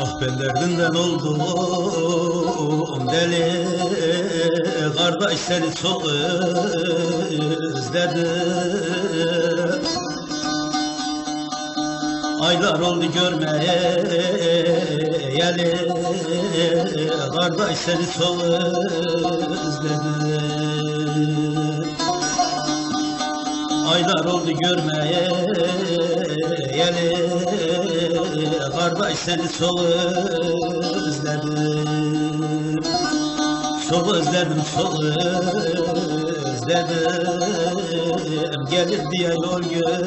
Ben derdinden oldum deli Kardeş seni çok özledim Aylar oldu görmeyeli Kardeş seni çok özledim Aylar oldu görmeyeli Kardeş seni çok özledim Çok özledim, çok özledim. Gelir diye yol gör